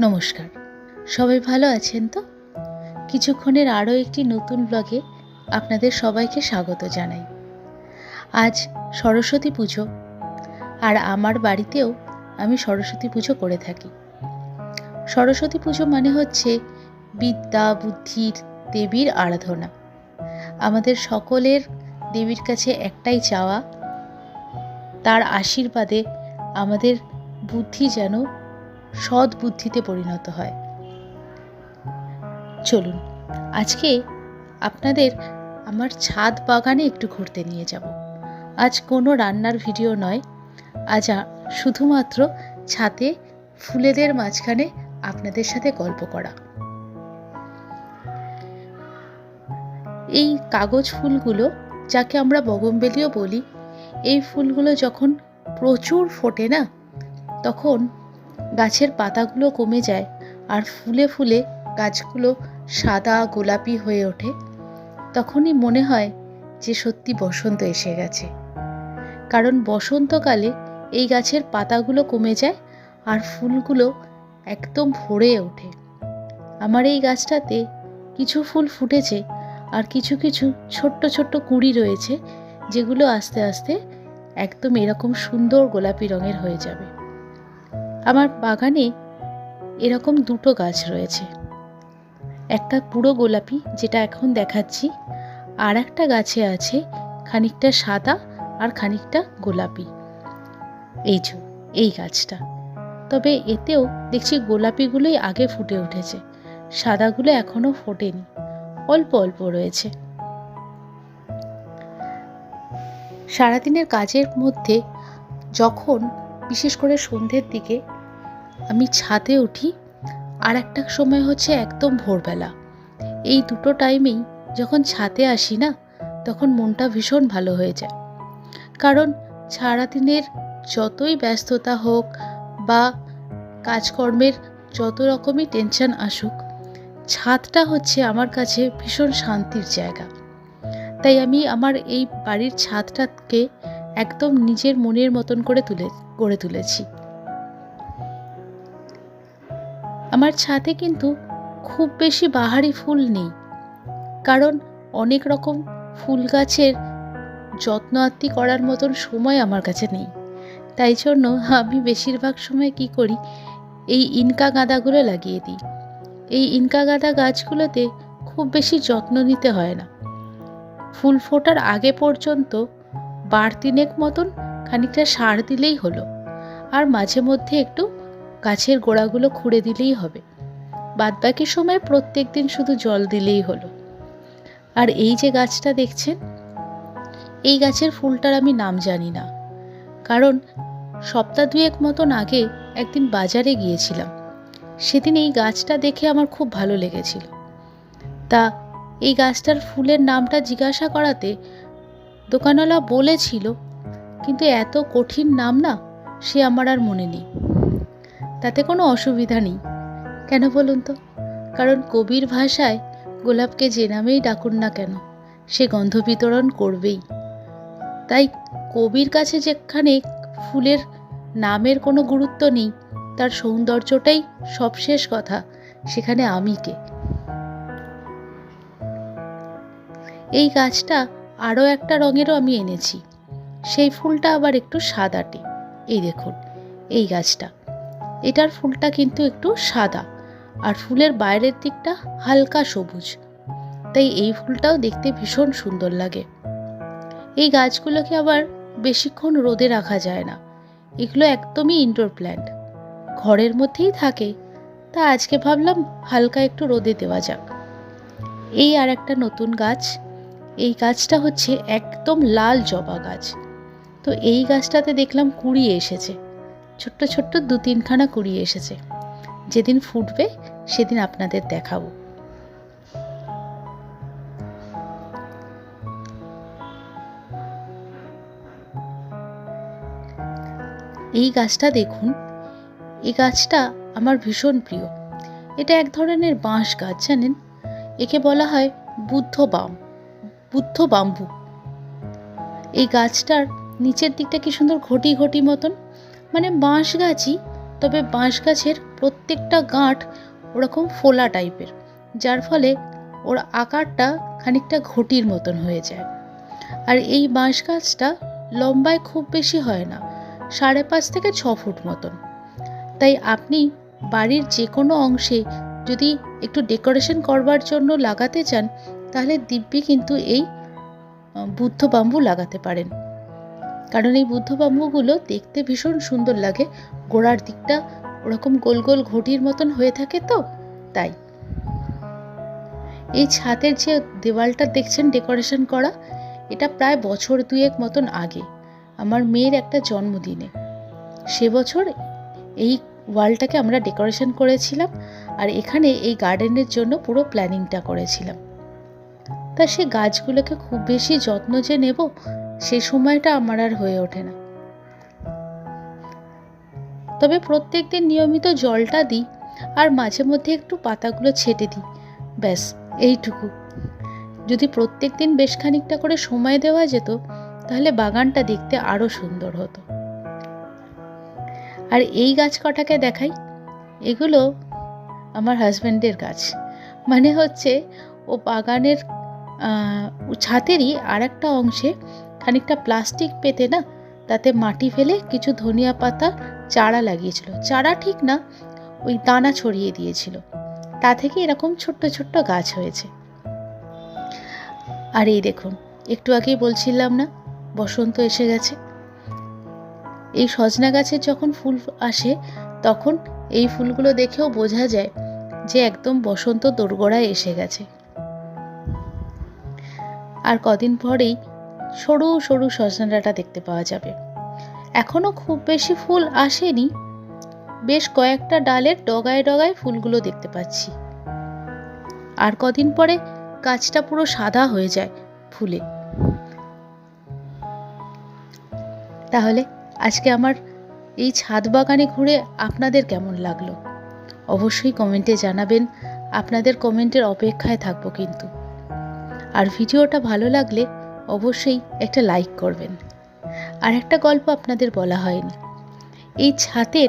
নমস্কার। সবাই ভালো আছেন তো? কিছুক্ষণের আরও একটি নতুন ব্লগে আপনাদের সবাইকে স্বাগত জানাই। আজ সরস্বতী পুজো, আর আমার বাড়িতেও আমি সরস্বতী পুজো করে থাকি। সরস্বতী পুজো মানে হচ্ছে বিদ্যা, বুদ্ধির, দেবীর আরাধনা। আমাদের সকলের দেবীর কাছে একটাই চাওয়া, তার আশীর্বাদে আমাদের বুদ্ধি যেন সৎ বুদ্ধিতে পরিণত হয়। চলুন, আজকে আপনাদের আমার ছাদ বাগানে একটু ঘুরতে নিয়ে যাব। আজ কোনো রান্নার ভিডিও নয়, আজ শুধুমাত্র ছাদে ফুলেদের মাঝখানে আপনাদের সাথে গল্প করা। এই কাগজ ফুলগুলো, যাকে আমরা বগমবেলিও বলি, এই ফুলগুলো যখন প্রচুর ফোটে না, তখন গাছের পাতাগুলো কমে যায় আর ফুলে ফুলে গাছগুলো সাদা গোলাপি হয়ে ওঠে। তখনই মনে হয় যে সত্যি বসন্ত এসে গেছে। কারণ বসন্তকালে এই গাছের পাতাগুলো কমে যায় আর ফুলগুলো একদম ভরে ওঠে। আমার এই গাছটাতে কিছু ফুল ফুটেছে আর কিছু কিছু ছোট্ট ছোট্ট কুঁড়ি রয়েছে, যেগুলো আস্তে আস্তে একদম এরকম সুন্দর গোলাপি রঙের হয়ে যাবে। আমার বাগানে এরকম দুটো গাছ রয়েছে। একটা পুরো গোলাপি, যেটা এখন দেখাচ্ছি, আর একটা গাছে আছে খানিকটা সাদা আর খানিকটা গোলাপি। এই যে, এই গাছটা। তবে এতেও দেখছি গোলাপিগুলোই আগে ফুটে উঠেছে, সাদাগুলো এখনও ফোটেনি, অল্প অল্প রয়েছে। সারাদিনের কাজের মধ্যে যখন বিশেষ করে সন্ধ্যের দিকে আমি ছাদে উঠি, আর একটা সময় হচ্ছে একদম ভোরবেলা। এই দুটো টাইমেই যখন ছাদে আসি না, তখন মনটা ভীষণ ভালো হয়ে যায়। কারণ সারাদিনের যতই ব্যস্ততা হোক বা কাজকর্মের যত রকমই টেনশন আসুক, ছাদটা হচ্ছে আমার কাছে ভীষণ শান্তির জায়গা। তাই আমি আমার এই বাড়ির ছাদটাকে একদম নিজের মনের মতন করে তুলে, গড়ে তুলেছি। আমার ছাদে কিন্তু খুব বেশি বাহারি ফুল নেই, কারণ অনেক রকম ফুল গাছের যত্ন আত্তি করার মতন সময় আমার কাছে নেই। তাই জন্য আমি বেশিরভাগ সময় কি করি, এই ইনকা গাঁদাগুলো লাগিয়ে দিই। এই ইনকা গাঁদা গাছগুলোতে খুব বেশি যত্ন নিতে হয় না। ফুল ফোটার আগে পর্যন্ত বার তিনেক মতন খানিকটা সার দিলেই হলো। আর মাঝে মধ্যে একটু গাছের গোড়াগুলো খুঁড়ে দিলেই হবে। বাদবাকি সময় প্রত্যেক দিন শুধু জল দিলেই হলো। আর এই যে গাছটা দেখছেন, এই গাছের ফুলটার আমি নাম জানি না। কারণ সপ্তাহ দুয়েক মতন আগে একদিন বাজারে গিয়েছিলাম। সেদিন এই গাছটা দেখে আমার খুব ভালো লেগেছিল। তা এই গাছটার ফুলের নামটা জিজ্ঞাসা করাতে দোকানওয়ালা বলেছিল, কিন্তু এত কঠিন নাম না, সে আমার আর মনে নেই। তাতে কোনো অসুবিধা নেই। কেন বলুন তো? কারণ কবির ভাষায় গোলাপকে যে নামেই ডাকুন না কেন, সে গন্ধ বিতরণ করবেই। তাই কবির কাছে যেখানে ফুলের নামের কোনো গুরুত্ব নেই, তার সৌন্দর্যটাই সবশেষ কথা, সেখানে আমি কে? এই গাছটা আরও একটা রঙেরও আমি এনেছি। সেই ফুলটা আবার একটু সাদাটে। এই দেখুন, এই গাছটা। এটার ফুলটা কিন্তু একটু সাদা আর ফুলের বাইরের দিকটা হালকা সবুজ। তাই এই ফুলটাও দেখতে ভীষণ সুন্দর লাগে। এই গাছগুলোকে আবার বেশিক্ষণ রোদে রাখা যায় না। এগুলো একদমই ইনডোর প্ল্যান্ট ঘরের মধ্যেই থাকে। তা আজকে ভাবলাম হালকা একটু রোদে দেওয়া যাক। এই আর একটা নতুন গাছ এই গাছটা হচ্ছে একদম লাল জবা গাছ। তো এই গাছটাতে দেখলাম কুড়ি এসেছে। ছোট্ট ছোট্ট দু তিনখানা কুড়ি এসেছে। যেদিন ফুটবে সেদিন আপনাদের দেখাবো। এই গাছটা দেখুন, এই গাছটা আমার ভীষণ প্রিয়। এটা এক ধরনের বাঁশ গাছ জানেন? একে বলা হয় বুদ্ধ বাম বুদ্ধ বাম্বু। এই গাছটার নিচের দিকটা কি সুন্দর ঘটি ঘটি মতন? মানে বাঁশ গাছই, তবে বাঁশ গাছের প্রত্যেকটা গাঁট ওরকম ফোলা টাইপের, যার ফলে ওর আকারটা খানিকটা ঘটির মতন হয়ে যায়। আর এই বাঁশ গাছটা লম্বায় খুব বেশি হয় না, সাড়ে পাঁচ থেকে ছ ফুট মতন। তাই আপনি বাড়ির যে কোনো অংশে যদি একটু ডেকোরেশন করবার জন্য লাগাতে চান তাহলে দিব্যি কিন্তু এই বুদ্ধ বাম্বু লাগাতে পারেন। কারণ এই বুদ্ধ বাম্বুগুলো দেখতে ভীষণ সুন্দর লাগে। গোড়ার দিকটা ওরকম গোল গোল ঘটির মতন হয়ে থাকে তো, তাই। এই ছাদের যে দেওয়ালটা দেখছেন ডেকোরেশন করা, এটা প্রায় বছর দুয়েক মতন আগে, আমার মেয়ের একটা জন্মদিনে। সে বছর এই ওয়ালটাকে আমরা ডেকোরেশন করেছিলাম আর এখানে এই গার্ডেনের জন্য পুরো প্ল্যানিংটা করেছিলাম। তা সে গাছগুলোকে খুব বেশি যত্ন যে নেব, সে সময়টা আমার আর হয়ে ওঠে না। তবে প্রত্যেক দিন নিয়মিত জলটা দিই আর মাঝে মধ্যে একটু পাতাগুলো ছেটে দিই। ব্যাস, এইটুকু। যদি প্রত্যেক দিন বেশ খানিকটা করে সময় দেওয়া যেত, তাহলে বাগানটা দেখতে আরও সুন্দর হতো। আর এই গাছ কটাকে দেখাই? এগুলো আমার হাজব্যান্ডের গাছ। মানে হচ্ছে, ও বাগানের ছাতেরই আর একটা অংশে খানিকটা প্লাস্টিক পেতে না, তাতে মাটি ফেলে কিছু ধনিয়া পাতা, চারা লাগিয়েছিল। চারা ঠিক না, ওই দানা ছড়িয়ে দিয়েছিল। তা থেকে এরকম ছোট্ট ছোট্ট গাছ হয়েছে। আর এই দেখুন, একটু আগেই বলছিলাম না, বসন্ত এসে গেছে। এই সজনা গাছের যখন ফুল আসে, তখন এই ফুলগুলো দেখেও বোঝা যায় যে একদম বসন্ত দোরগোড়ায় এসে গেছে। আর কদিন পরেই সরু সরু সজনাটা দেখতে পাওয়া যাবে। এখনও খুব বেশি ফুল আসেনি। বেশ কয়েকটা ডালের ডগায় ডগায় ফুলগুলো দেখতে পাচ্ছি। আর কদিন পরে গাছটা পুরো সাদা হয়ে যায় ফুলে। তাহলে আজকে আমার এই ছাদ বাগানে ঘুরে আপনাদের কেমন লাগল? অবশ্যই কমেন্টে জানাবেন। আপনাদের কমেন্টের অপেক্ষায় থাকব কিন্তু। আর ভিডিওটা ভালো লাগলে অবশ্যই একটা লাইক করবেন। আর একটা গল্প আপনাদের বলা হয়নি। এই ছাতের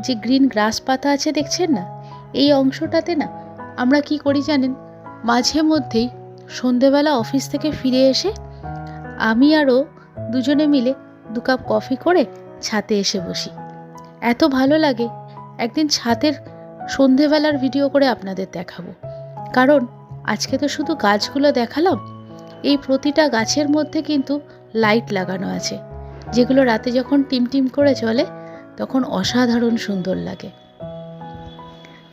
যে গ্রিন গ্রাস পাতা আছে দেখছেন না? এই অংশটাতে না, আমরা কি করি জানেন? মাঝে মধ্যেই সন্ধেবেলা অফিস থেকে ফিরে এসে আমি আরও দুজনে মিলে দু কাপ কফি করে ছাতে এসে বসি। এত ভালো লাগে। একদিন ছাতের সন্ধেবেলার ভিডিও করে আপনাদের দেখাবো। কারণ আজকে তো শুধু গাছগুলো দেখালাম। এই প্রতিটা গাছের মধ্যে কিন্তু লাইট লাগানো আছে। যেগুলো রাতে যখন টিম টিম করে চলে, তখন অসাধারণ সুন্দর লাগে।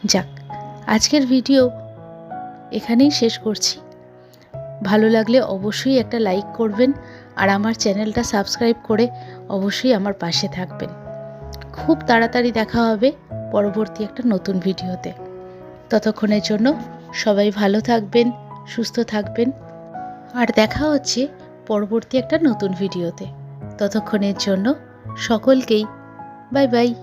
যাক, আজকের ভিডিও এখানেই শেষ করছি। ভালো লাগলে অবশ্যই একটা লাইক করবেন আর আমার চ্যানেলটা সাবস্ক্রাইব করে অবশ্যই আমার পাশে থাকবেন। খুব তাড়াতাড়ি দেখা হবে পরবর্তী একটা নতুন ভিডিওতে। ততক্ষণের জন্য সবাই ভালো থাকবেন, সুস্থ থাকবেন। আর দেখা হচ্ছে পরবর্তী একটা নতুন ভিডিওতে। ততক্ষণের জন্য সকলকেই বাই বাই।